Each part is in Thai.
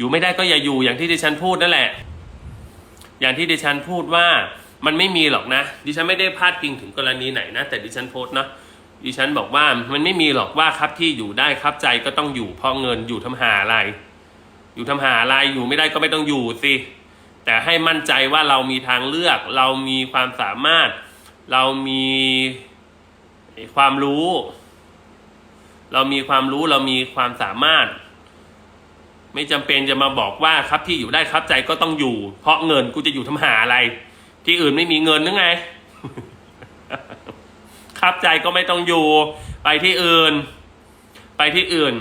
อยู่ไม่ได้ก็อย่าอยู่อย่างที่ดิฉันพูดนั่นแหละ อย่างที่ดิฉันพูดว่ามันไม่มีหรอกนะ ดิฉันไม่ได้พาดพิงถึงกรณีไหนนะ แต่ดิฉันโพสต์เนาะดิฉันบอกว่ามันไม่มีหรอกว่าครับที่อยู่ได้ครับใจก็ต้องอยู่เพราะเงินอยู่ทำหาอะไร อยู่ทำหาอะไรอยู่ไม่ได้ก็ไม่ต้องอยู่สิแต่ให้มั่นใจว่าเรามีทางเลือก เรามีความสามารถ เรามีความรู้ เรามีความรู้เรามีความสามารถ ไม่จำเป็นจะมาบอกว่าครับที่อยู่ได้ครับใจก็ต้องอยู่ เพราะเงินกูจะอยู่ทำหาอะไร ที่อื่นไม่มีเงินนึกไง ครับใจก็ไม่ต้องอยู่ ไปที่อื่น ไปที่อื่น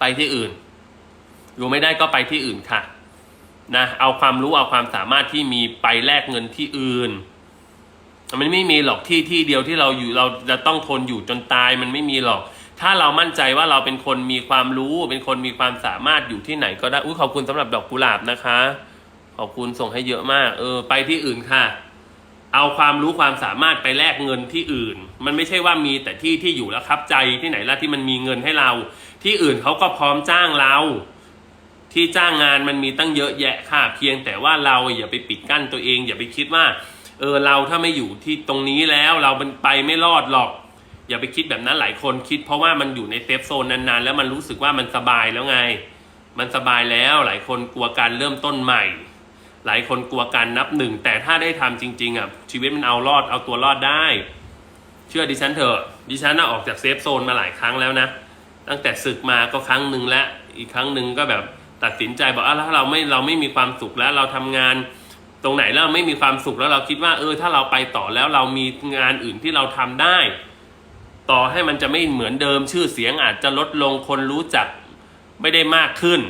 ไปที่อื่น อยู่ไม่ได้ก็ไปที่อื่นค่ะนะเอาความรู้เอาความสามารถที่มีไปแลกเงินที่อื่น มันไม่มีหรอกที่ที่เดียวที่เราอยู่เราจะต้องทนอยู่จนตายมันไม่มีหรอก ถ้าเรามั่นใจว่าเราเป็นคนมีความรู้ เป็นคนมีความสามารถอยู่ที่ไหนก็ได้อุ้ยขอบคุณสำหรับดอกกุหลาบนะคะ ขอบคุณส่งให้เยอะมาก เออ ไปที่อื่นค่ะ เอาความรู้ความสามารถไปแลกเงินที่อื่น มันไม่ใช่ว่ามีแต่ที่ที่อยู่แล้วครับใจที่ไหนล่ะที่มันมีเงินให้เรา ที่อื่นเขาก็พร้อมจ้างเรา ที่จ้างงานมันมีตั้งเยอะแยะค่ะ เพียงแต่ว่าเราอย่าไปปิดกั้นตัวเอง อย่าไปคิดว่า เออเราถ้าไม่อยู่ที่ตรงนี้แล้วเรามันไปไม่รอดหรอก อย่าไปคิดแบบนั้นหลายคนคิด เพราะว่ามันอยู่ในเซฟโซนนานๆ แล้วมันรู้สึกว่ามันสบายแล้วไง มันสบายแล้วหลายคนกลัวการเริ่มต้นใหม่ หลายคนกลัวการนับหนึ่งแต่ถ้าได้ทำจริง ๆอะชีวิตมันเอารอดเอาตัวรอดได้ เชื่อดิฉันเถอะดิฉันน่ะออกจากเซฟโซนมาหลายครั้งแล้วนะ ตั้งแต่ศึกมาก็ครั้งหนึ่งแล้วอีกครั้งหนึ่งก็แบบตัดสินใจบอกอะแล้วถ้าเราไม่เราไม่มีความสุขแล้วเราทำงานตรงไหนแล้วไม่มีความสุขแล้วเราคิดว่า เออ ถ้าเราไปต่อแล้วเรามีงานอื่นที่เราทำได้ ต่อให้มันจะไม่เหมือนเดิมชื่อเสียงอาจจะลดลงคนรู้จักไม่ได้มากขึ้น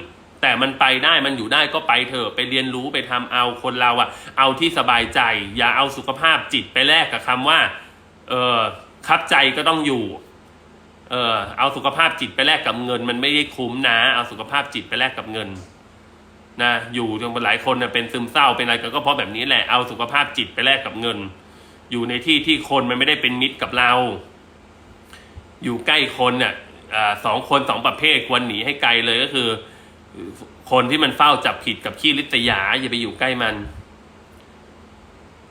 แต่มันไปได้มันอยู่ได้ก็ไปเถอะไปเรียนรู้ไปทำเอาคนเราอะเอาที่สบายใจ อย่าเอาสุขภาพจิตไปแลกกับคำว่า เออคับใจก็ต้องอยู่เออเอาสุขภาพจิตไปแลกกับเงิน มันไม่ได้คุ้มนะเอาสุขภาพจิตไปแลกกับเงินนะอยู่จนหลายคนนะเป็นซึมเศร้าเป็นอะไรก็เพราะแบบนี้แหละเอาสุขภาพจิตไปแลกกับเงิน อยู่ในที่ที่คนมันไม่ได้เป็นมิตรกับเรา อยู่ใกล้คนเนี่ยสองคนสองประเภทควรหนีให้ไกลเลยก็คือ คนที่มันเฝ้าจับผิดกับขี้ลิษยาอย่าไปอยู่ใกล้มัน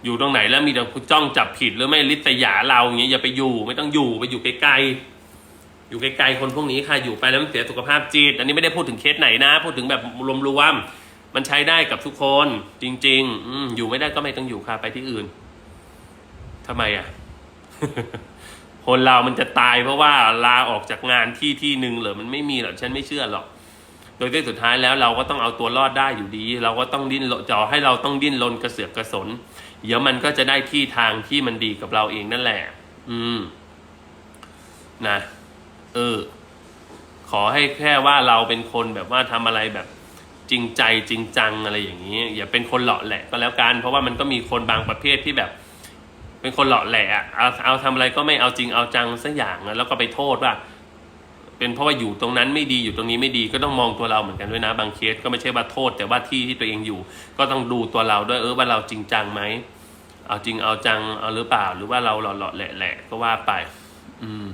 อยู่ตรงไหนแล้วมีแต่จ้องจับผิดหรือไม่ลิษยาเราอย่างเงี้ยอย่าไปอยู่ ไม่ต้องอยู่ไปอยู่ไกลๆอยู่ไกลๆคนพวกนี้ค่ะอยู่ไปแล้วมันเสียสุขภาพจิตอันนี้ไม่ได้พูดถึงเคสไหนนะ พูดถึงแบบรวมๆมันใช้ได้กับทุกคนจริง ๆ อือยู่ไม่ได้ก็ไม่ต้องอยู่ค่ะไปที่อื่นทำไมอะ คนเรามันจะตายเพราะว่าลาออกจากงานที่ที่หนึ่งเหรอมันไม่มีหรอกฉันไม่เชื่อหรอก โดยที่สุดท้ายแล้วเราก็ต้องเอาตัวรอดได้อยู่ดี เราก็ต้องดิ้นจอให้เราต้องดิ้นรนกระเสือกกระสน เดี๋ยวมันก็จะได้ที่ทางที่มันดีกับเราเองนั่นแหละ อืม นะ เออ ขอให้แค่ว่าเราเป็นคนแบบว่าทำอะไรแบบจริงใจจริงจังอะไรอย่างนี้ อย่าเป็นคนหล่อแหละก็แล้วกัน เพราะว่ามันก็มีคนบางประเภทที่แบบ เป็นคนหล่อแหละเอาเอาทำอะไรก็ไม่เอาจริงเอาจังสักอย่างอะแล้วก็ไปโทษว่า เป็นเพราะว่าอยู่ตรงนั้นไม่ดีอยู่ตรงนี้ไม่ดีก็ต้องมองตัวเราเหมือนกันด้วยนะ บางเคสก็ไม่ใช่ว่าโทษ แต่ว่าที่ที่ตัวเองอยู่ ก็ต้องดูตัวเราด้วยเออว่าเราจริงจังไหมเอาจริงเอาจังเอาหรือเปล่า หรือว่าเราหล่อหล่อแหละๆก็ว่าไป อืม